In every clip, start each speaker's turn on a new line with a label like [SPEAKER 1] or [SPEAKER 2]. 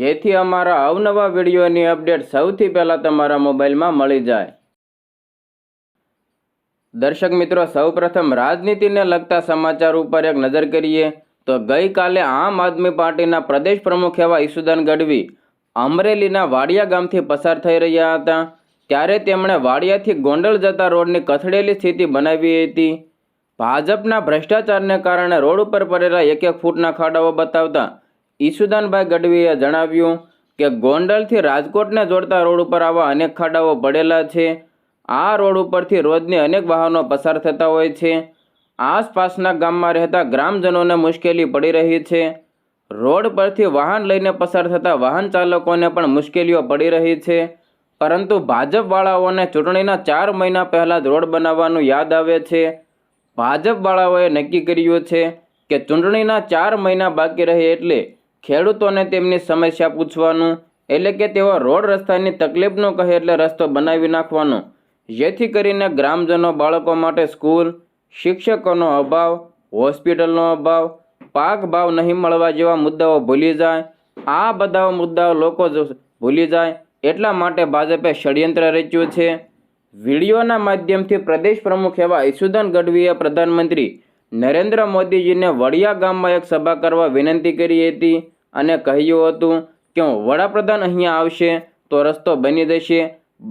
[SPEAKER 1] જેથી અમારા અવનવા વિડીયોની અપડેટ સૌથી પહેલાં તમારા મોબાઈલમાં મળી જાય. દર્શક મિત્રો, સૌપ્રથમ રાજનીતિને લગતા સમાચાર ઉપર એક નજર કરીએ તો ગઈકાલે આમ આદમી પાર્ટીના પ્રદેશ પ્રમુખ એવા ઈસુદાન ગઢવી અમરેલીના વાડિયા ગામથી પસાર થઈ રહ્યા હતા. ત્યારે તેમણે વાડિયાથી ગોંડલ જતા રોડની કથળેલી સ્થિતિ બનાવી હતી. ભાજપના ભ્રષ્ટાચારને કારણે રોડ ઉપર પડેલા એક એક ફૂટના ખાડાઓ બતાવતા ઈસુદાનભાઈ ગઢવીએ જણાવ્યું કે ગોંડલથી રાજકોટને જોડતા રોડ ઉપર આવા અનેક ખાડાઓ પડેલા છે. આ રોડ ઉપરથી રોજની અનેક વાહનો પસાર થતા હોય છે. આસપાસના ગામમાં રહેતા ગ્રામજનોને મુશ્કેલી પડી રહી છે. રોડ પરથી વાહન લઈને પસાર થતા વાહન ચાલકોને પણ મુશ્કેલીઓ પડી રહી છે. પરંતુ ભાજપવાળાઓને ચૂંટણીના ચાર મહિના પહેલાં જ રોડ બનાવવાનું યાદ આવે છે. ભાજપવાળાઓએ નક્કી કર્યું છે કે ચૂંટણીના ચાર મહિના બાકી રહે એટલે ખેડૂતોને તેમની સમસ્યા પૂછવાનું, એટલે કે તેઓ રોડ રસ્તાની તકલીફનો કહે એટલે રસ્તો બનાવી નાખવાનો. જેથી કરીને ગ્રામજનો બાળકો માટે સ્કૂલ, શિક્ષકોનો અભાવ, હોસ્પિટલનો અભાવ, પાક ભાવ નહીં મળવા જેવા મુદ્દાઓ ભૂલી જાય. આ બધા મુદ્દાઓ લોકો ભૂલી જાય, એટલા માટે ભાજપે ષડયંત્ર રચ્યું છે. વિડીયોના માધ્યમથી પ્રદેશ પ્રમુખ એવા ઈસુદાન ગઢવીએ પ્રધાનમંત્રી નરેન્દ્ર મોદીજીને વડિયા ગામમાં એક સભા કરવા વિનંતી કરી હતી અને કહ્યું હતું કે વડાપ્રધાન અહીંયા આવશે તો રસ્તો બની જશે.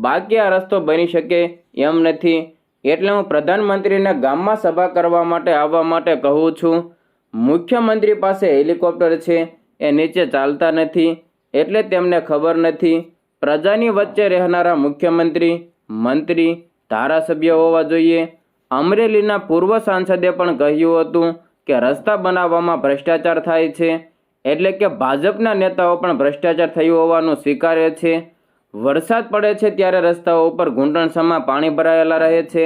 [SPEAKER 1] બાકી આ રસ્તો બની શકે એમ નથી. એટલે હું પ્રધાનમંત્રીને ગામમાં સભા કરવા માટે આવવા માટે કહું છું. મુખ્યમંત્રી પાસે હેલિકોપ્ટર છે, એ નીચે ચાલતા નથી, એટલે તેમને ખબર નથી. પ્રજાની વચ્ચે રહેનારા મુખ્યમંત્રી, મંત્રી, ધારાસભ્ય હોવા જોઈએ. અમરેલીના પૂર્વ સાંસદે પણ કહ્યું હતું કે રસ્તા બનાવવામાં ભ્રષ્ટાચાર થાય છે, એટલે કે ભાજપના નેતાઓ પણ ભ્રષ્ટાચાર થયું હોવાનું સ્વીકારે છે. વરસાદ પડે છે ત્યારે રસ્તાઓ ઉપર ઘૂંટણસમાં પાણી ભરાયેલા રહે છે.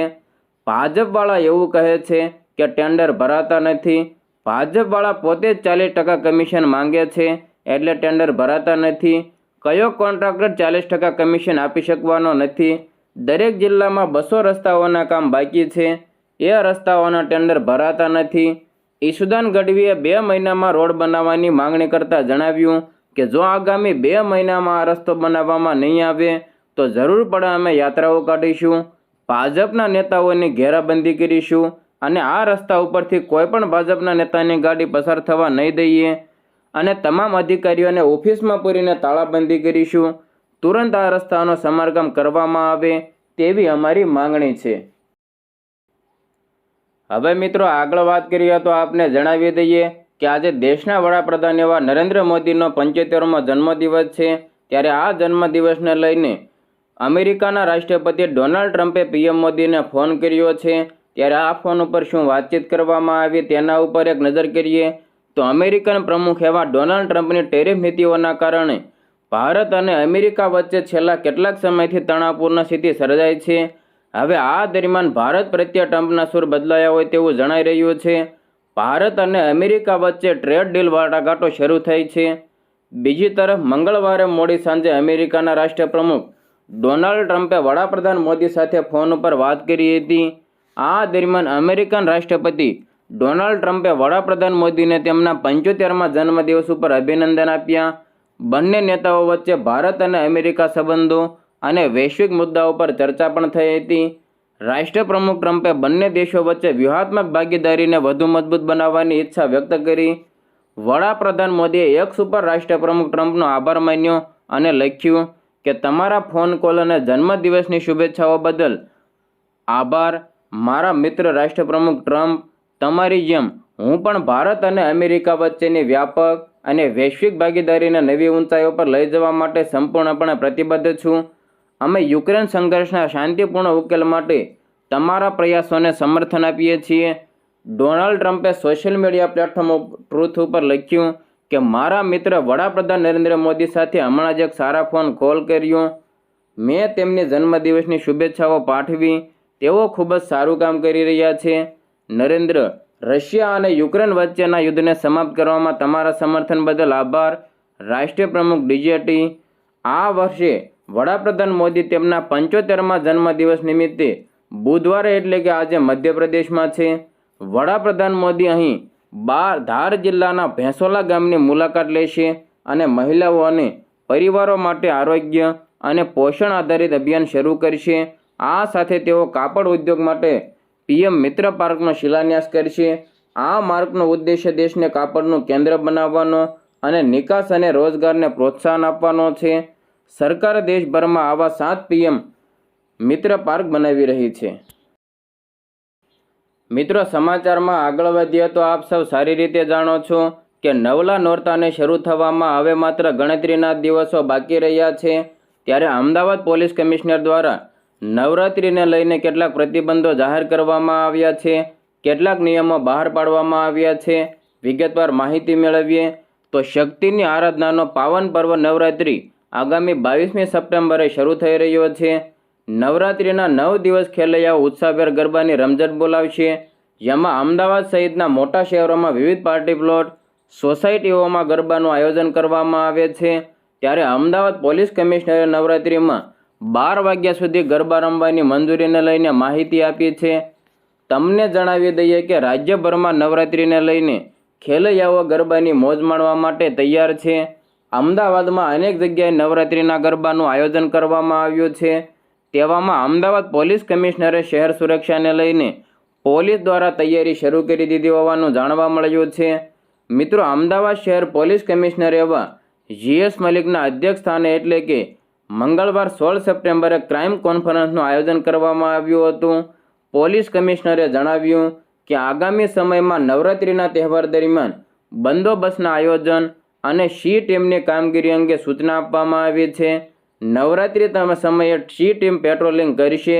[SPEAKER 1] ભાજપવાળા એવું કહે છે કે ટેન્ડર ભરાતા નથી. ભાજપવાળા પોતે જ ચાલીસ ટકા કમિશન માંગે છે, એટલે ટેન્ડર ભરાતા નથી. કયો કોન્ટ્રાક્ટર ચાલીસ ટકા કમિશન આપી શકવાનો નથી? દરેક જિલ્લામાં બસો રસ્તાઓના કામ બાકી છે. એ રસ્તાઓના ટેન્ડર ભરાતા નથી. ઈશુદાન ગઢવીએ બે મહિનામાં રોડ બનાવવાની માંગણી કરતા જણાવ્યું કે જો આગામી બે મહિનામાં આ રસ્તો બનાવવામાં નહીં આવે, તો જરૂર પડે અમે યાત્રાઓ કાઢીશું. ભાજપના નેતાઓની ઘેરાબંધી કરીશું અને આ રસ્તા ઉપરથી કોઈ પણ ભાજપના નેતાની ગાડી પસાર થવા નહીં દઈએ. અને તમામ અધિકારીઓને ઓફિસમાં પૂરીને તાળાબંધી કરીશું. તુરંત આ રસ્તાનો સમારકામ કરવામાં આવે તેવી અમારી માંગણી છે. હવે મિત્રો આગળ વાત કરીએ તો આપને જણાવી દઈએ કે આજે દેશના વડાપ્રધાન એવા નરેન્દ્ર મોદીનો પંચોતેરમો જન્મદિવસ છે. ત્યારે આ જન્મદિવસને લઈને અમેરિકાના રાષ્ટ્રપતિ ડોનાલ્ડ ટ્રમ્પે પીએમ મોદીને ફોન કર્યો છે. ત્યારે આ ફોન ઉપર શું વાતચીત કરવામાં આવી તેના ઉપર એક નજર કરીએ તો અમેરિકન પ્રમુખ એવા ડોનાલ્ડ ટ્રમ્પની ટેરિફ નીતિઓના કારણે ભારત અને અમેરિકા વચ્ચે છેલ્લા કેટલાક સમયથી તણાવપૂર્ણ સ્થિતિ સર્જાઈ છે. હવે આ દરમિયાન ભારત પ્રત્યે ટ્રમ્પના સૂર બદલાયા હોય તેવું જણાઈ રહ્યું છે. ભારત અને અમેરિકા વચ્ચે ટ્રેડ ડીલ વાટાઘાટો શરૂ થઈ છે. બીજી તરફ, મંગળવારે મોડી સાંજે અમેરિકાના રાષ્ટ્રપ્રમુખ ડોનાલ્ડ ટ્રમ્પે વડાપ્રધાન મોદી સાથે ફોન ઉપર વાત કરી હતી. આ દરમિયાન અમેરિકન રાષ્ટ્રપતિ ડોનાલ્ડ ટ્રમ્પે વડાપ્રધાન મોદીને તેમના પંચોતેરમાં જન્મદિવસ ઉપર અભિનંદન આપ્યા. બંને નેતાઓ વચ્ચે ભારત અને અમેરિકા સંબંધો અને વૈશ્વિક મુદ્દાઓ પર ચર્ચા પણ થઈ હતી. રાષ્ટ્રપ્રમુખ ટ્રમ્પે બંને દેશો વચ્ચે વ્યૂહાત્મક ભાગીદારીને વધુ મજબૂત બનાવવાની ઈચ્છા વ્યક્ત કરી. વડાપ્રધાન મોદીએ એક્સ ઉપર રાષ્ટ્રપ્રમુખ ટ્રમ્પનો આભાર માન્યો અને લખ્યું કે, તમારા ફોન કોલ અને જન્મદિવસની શુભેચ્છાઓ બદલ આભાર. મારા મિત્ર રાષ્ટ્રપ્રમુખ ટ્રમ્પ, તમારી જેમ હું પણ ભારત અને અમેરિકા વચ્ચેની વ્યાપક અને વૈશ્વિક ભાગીદારીને નવી ઊંચાઈઓ પર લઈ જવા માટે સંપૂર્ણપણે પ્રતિબદ્ધ છું. અમે યુક્રેન સંઘર્ષના શાંતિપૂર્ણ ઉકેલ માટે તમારા પ્રયાસોને સમર્થન આપીએ છીએ. ડોનાલ્ડ ટ્રમ્પે સોશિયલ મીડિયા પ્લેટફોર્મ ટ્રુથ ઉપર લખ્યું કે, મારા મિત્ર વડાપ્રધાન નરેન્દ્ર મોદી સાથે હમણાં જ એક સારા ફોન કોલ કર્યો. મેં તેમની જન્મદિવસની શુભેચ્છાઓ પાઠવી. તેઓ ખૂબ જ સારું કામ કરી રહ્યા છે. નરેન્દ્ર રશિયા અને યુક્રેન વચ્ચેના યુદ્ધને સમાપ્ત કરવામાં તમારા સમર્થન બદલ આભાર. રાષ્ટ્રીય પ્રમુખ ડીજેટી આ વર્ષે વડાપ્રધાન મોદી તેમના પંચોતેરમાં જન્મદિવસ નિમિત્તે બુધવારે એટલે કે આજે મધ્યપ્રદેશમાં છે. વડાપ્રધાન મોદી અહીં બાર ધાર જિલ્લાના ભેંસોલા ગામની મુલાકાત લેશે અને મહિલાઓ અને પરિવારો માટે આરોગ્ય અને પોષણ આધારિત અભિયાન શરૂ કરશે. આ સાથે તેઓ કાપડ ઉદ્યોગ માટે પીએમ મિત્ર પાર્કનો શિલાન્યાસ કરશે. આ માર્ગનો ઉદ્દેશ્ય દેશને કાપડનું કેન્દ્ર બનાવવાનો અને નિકાસ અને રોજગારને પ્રોત્સાહન આપવાનો છે. સરકાર દેશભરમાં આવા સાત પીએમ મિત્ર પાર્ક બનાવી રહી છે. મિત્રો, સમાચારમાં આગળ વધીએ તો આપ સૌ સારી રીતે જાણો છો કે નવલા નોરતાને શરૂ થવામાં હવે માત્ર ગણતરીના દિવસો બાકી રહ્યા છે. ત્યારે અમદાવાદ પોલીસ કમિશનર દ્વારા નવરાત્રિને લઈને કેટલાક પ્રતિબંધો જાહેર કરવામાં આવ્યા છે, કેટલાક નિયમો બહાર પાડવામાં આવ્યા છે. વિગતવાર માહિતી મેળવીએ તો શક્તિની આરાધનાનો પાવન પર્વ નવરાત્રિ આગામી બાવીસમી સપ્ટેમ્બરે શરૂ થઈ રહ્યો છે. નવરાત્રિના નવ દિવસ ખેલૈયાઓ ઉત્સાહભેર ગરબાની રમઝટ બોલાવશે. જેમાં અમદાવાદ સહિતના મોટા શહેરોમાં વિવિધ પાર્ટી પ્લોટ, સોસાયટીઓમાં ગરબાનું આયોજન કરવામાં આવે છે. ત્યારે અમદાવાદ પોલીસ કમિશનરે નવરાત્રિમાં બાર વાગ્યા સુધી ગરબા રમવાની મંજૂરીને લઈને માહિતી આપી છે. તમને જણાવી દઈએ કે રાજ્યભરમાં નવરાત્રિને લઈને ખેલૈયાઓ ગરબાની મોજ માણવા માટે તૈયાર છે. અમદાવાદમાં અનેક જગ્યાએ નવરાત્રિના ગરબાનું આયોજન કરવામાં આવ્યું છે. તેવામાં અમદાવાદ પોલીસ કમિશનરે શહેર સુરક્ષાને લઈને પોલીસ દ્વારા તૈયારી શરૂ કરી દીધી હોવાનું જાણવા મળ્યું છે. મિત્રો, અમદાવાદ શહેર પોલીસ કમિશનર એવા જીએસ મલિકના અધ્યક્ષ સ્થાને એટલે કે મંગળવાર સોળ સપ્ટેમ્બરે ક્રાઇમ કોન્ફરન્સનું આયોજન કરવામાં આવ્યું હતું. પોલીસ કમિશનરે જણાવ્યું કે આગામી સમયમાં નવરાત્રિના તહેવાર દરમિયાન બંદોબસ્તના આયોજન અને સી ટીમની કામગીરી અંગે સૂચના આપવામાં આવી છે. નવરાત્રિ સમયે સી ટીમ પેટ્રોલિંગ કરશે?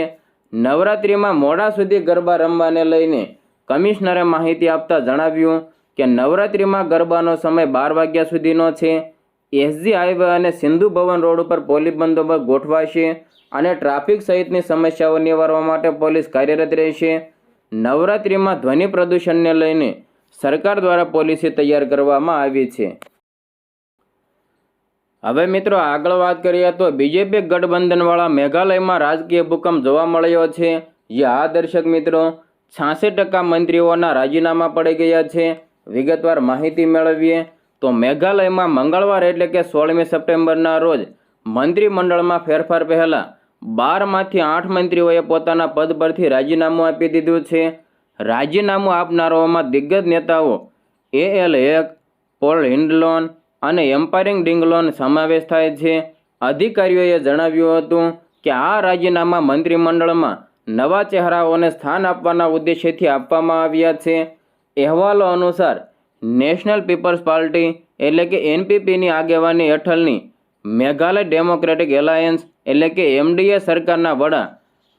[SPEAKER 1] નવરાત્રિમાં મોડા સુધી ગરબા રમવાને લઈને કમિશનરે માહિતી આપતા જણાવ્યું કે નવરાત્રિમાં ગરબાનો સમય બાર વાગ્યા સુધીનો છે. એસજી હાઈવે અને સિંધુ ભવન રોડ ઉપર પોલીસ બંદોબસ્ત ગોઠવાશે અને ટ્રાફિક સહિતની સમસ્યાઓ નિવારવા માટે પોલીસ કાર્યરત રહેશે. નવરાત્રિમાં ધ્વનિ પ્રદૂષણને લઈને સરકાર દ્વારા પોલિસી તૈયાર કરવામાં આવી છે. હવે મિત્રો આગળ વાત કરીએ તો બીજેપી ગઠબંધનવાળા મેઘાલયમાં રાજકીય ભૂકંપ જોવા મળ્યો છે. જે આ દર્શક મિત્રો છાસી ટકા મંત્રીઓના રાજીનામા પડી ગયા છે. વિગતવાર માહિતી મેળવીએ. તો મેઘાલયમાં મંગળવાર એટલે કે સોળમી સપ્ટેમ્બરના રોજ મંત્રીમંડળમાં ફેરફાર પહેલાં બારમાંથી આઠ મંત્રીઓએ પોતાના પદ પરથી રાજીનામું આપી દીધું છે. રાજીનામું આપનારાઓમાં દિગ્ગજ નેતાઓ એ એલ એક પોલ હિન્ડલોન અને એમ્પાયરિંગ ડિંગલોન સમાવેશ થાય છે. અધિકારીઓએ જણાવ્યું હતું કે આ રાજીનામા મંત્રીમંડળમાં નવા ચહેરાઓને સ્થાન આપવાના ઉદ્દેશ્યથી આપવામાં આવ્યા છે. અહેવાલો અનુસાર નેશનલ પીપલ્સ પાર્ટી એટલે કે એનપીપીની આગેવાની હેઠળની મેઘાલય ડેમોક્રેટિક એલાયન્સ એટલે કે એમડીએ સરકારના વડા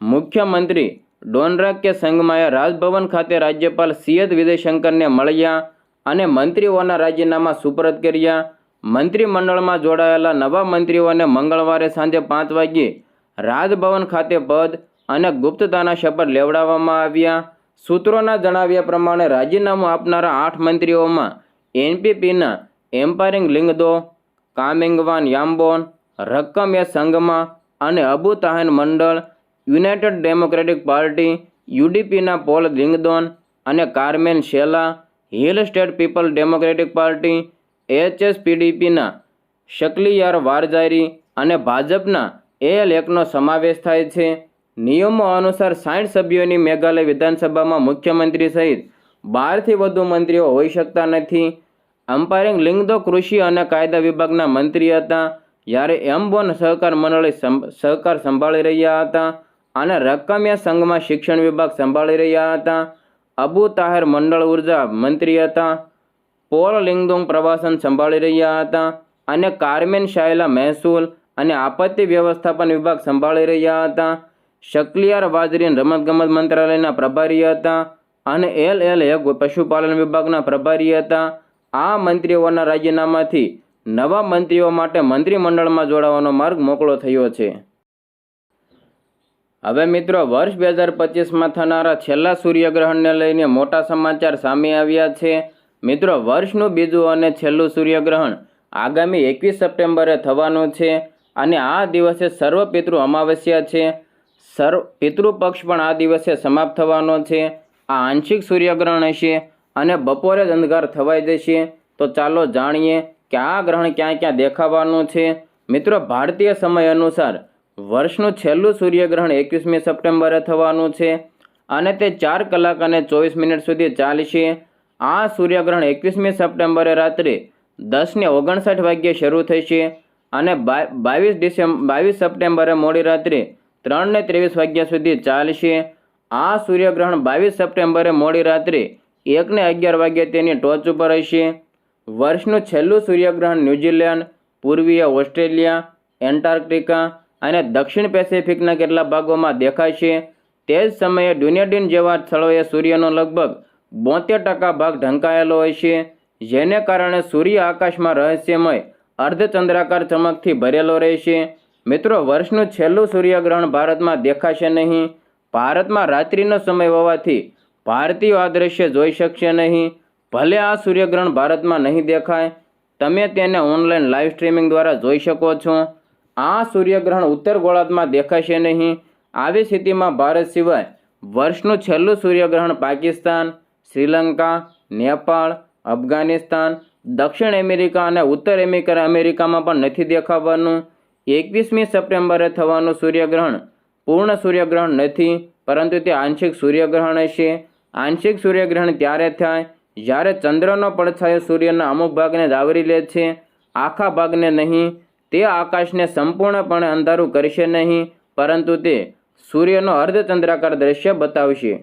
[SPEAKER 1] મુખ્યમંત્રી ડોનરાક્ય કે સંગમાએ રાજભવન ખાતે રાજ્યપાલ સિયદ વિજયશંકરને મળ્યા અને મંત્રીઓના રાજીનામા સુપરત કર્યા. મંત્રીમંડળમાં જોડાયેલા નવા મંત્રીઓને મંગળવારે સાંજે પાંચ વાગ્યે રાજભવન ખાતે પદ અને ગુપ્તતાના શપથ લેવડાવવામાં આવ્યા. સૂત્રોના જણાવ્યા પ્રમાણે રાજીનામું આપનારા આઠ મંત્રીઓમાં એનપીપીના એમ્પાયરિંગ લિંગદો, કામેંગવાન યામ્બોન રક્કમ એ સંગમા અને Abu Taher Mondal, United Democratic Party, યુડીપીના pole Lyngdoh અને Carmen Shella, Hill State People Democratic Party, એચએસપીડીપીના Shakliar Warjri અને ભાજપના એલ એકનો સમાવેશ થાય છે. નિયમો અનુસાર સાઠ સભ્યોની મેઘાલય વિધાનસભામાં મુખ્યમંત્રી સહિત બારથી વધુ મંત્રીઓ હોઈ શકતા નથી. અમ્પાયરિંગ લિંગદો કૃષિ અને કાયદા વિભાગના મંત્રી હતા. જ્યારે એમ્બોન સહકાર મંડળે સહકાર સંભાળી રહ્યા હતા અને રકમિયા સંઘમાં શિક્ષણ વિભાગ સંભાળી રહ્યા હતા. અબુ તાહેર મંડળ ઊર્જા મંત્રી હતા. પોલ લિંગદોંગ પ્રવાસન સંભાળી રહ્યા હતા અને કાર્મેન શાયલા મહેસૂલ અને આપત્તિ વ્યવસ્થાપન વિભાગ સંભાળી રહ્યા હતા. શકલિયાર વાજરીન રમતગમત મંત્રાલયના પ્રભારી હતા અને એલ એલ એક પશુપાલન વિભાગના પ્રભારી હતા. આ મંત્રીઓના રાજીનામાથી નવા મંત્રીઓ માટે મંત્રીમંડળમાં જોડાવાનો માર્ગ મોકળો થયો છે. હવે મિત્રો, વર્ષ બે હજાર પચીસમાં થનારા છેલ્લા સૂર્યગ્રહણને લઈને મોટા સમાચાર સામે આવ્યા છે. મિત્રો, વર્ષનું બીજું અને છેલ્લું સૂર્યગ્રહણ આગામી એકવીસ સપ્ટેમ્બરે થવાનું છે અને આ દિવસે સર્વ પિતૃ અમાવસ્યા છે. સર્વ પિતૃપક્ષ પણ આ દિવસે સમાપ્ત થવાનો છે. આ આંશિક સૂર્યગ્રહણ હશે અને બપોરે જ અંધકાર થવાઈ જશે. તો ચાલો જાણીએ કે આ ગ્રહણ ક્યાં ક્યાં દેખાવાનું છે. મિત્રો, ભારતીય સમય અનુસાર વર્ષનું છેલ્લું સૂર્યગ્રહણ એકવીસમી સપ્ટેમ્બરે થવાનું છે અને તે ચાર કલાક અને ચોવીસ મિનિટ સુધી ચાલશે. આ સૂર્યગ્રહણ એકવીસમી સપ્ટેમ્બરે રાત્રે દસને ઓગણસાઠ વાગ્યે શરૂ થશે અને બાવીસ ડિસેમ્બર બાવીસ સપ્ટેમ્બરે મોડી રાત્રે ત્રણને ત્રેવીસ વાગ્યા સુધી ચાલશે. આ સૂર્યગ્રહણ બાવીસ સપ્ટેમ્બરે મોડી રાત્રે એકને અગિયાર વાગ્યે તેની ટોચ ઉપર હશે. વર્ષનું છેલ્લું સૂર્યગ્રહણ ન્યૂઝીલેન્ડ, પૂર્વીય ઓસ્ટ્રેલિયા, એન્ટાર્કટિકા અને દક્ષિણ પેસિફિકના કેટલાક ભાગોમાં દેખાશે. તે જ સમયે ડ્યુનેડિન જેવા સ્થળોએ સૂર્યનો લગભગ બોતેર ટકા ભાગ ઢંકાયેલો હોય છે જેને કારણે સૂર્ય આકાશમાં રહસ્યમય અર્ધચંદ્રાકાર ચમકથી ભરેલો રહેશે. મિત્રો, વર્ષનું છેલ્લું સૂર્યગ્રહણ ભારતમાં દેખાશે નહીં. ભારતમાં રાત્રિનો સમય હોવાથી ભારતીયો આ દ્રશ્ય જોઈ શકશે નહીં. ભલે આ સૂર્યગ્રહણ ભારતમાં નહીં દેખાય, તમે તેને ઓનલાઈન લાઈવ સ્ટ્રીમિંગ દ્વારા જોઈ શકો છો. આ સૂર્યગ્રહણ ઉત્તર ગોળાર્ધમાં દેખાશે નહીં. આવી સ્થિતિમાં ભારત સિવાય વર્ષનું છેલ્લું સૂર્યગ્રહણ પાકિસ્તાન, શ્રીલંકા, નેપાળ, અફઘાનિસ્તાન, દક્ષિણ અમેરિકા અને ઉત્તર અમેરિકા અમેરિકામાં પણ નથી દેખાવાનું. એકવીસમી સપ્ટેમ્બરે થવાનું સૂર્યગ્રહણ. પૂર્ણ સૂર્યગ્રહણ નથી, પરંતુ તે આંશિક સૂર્યગ્રહણ હશે. આંશિક સૂર્યગ્રહણ ત્યારે થાય જ્યારે ચંદ્રનો પડછાયો સૂર્યના અમુક ભાગને દાવરી લે છે, આખા ભાગને નહીં. તે આકાશને સંપૂર્ણપણે અંધારું કરશે નહીં, પરંતુ તે સૂર્યનો અર્ધચંદ્રાકાર દ્રશ્ય બતાવશે.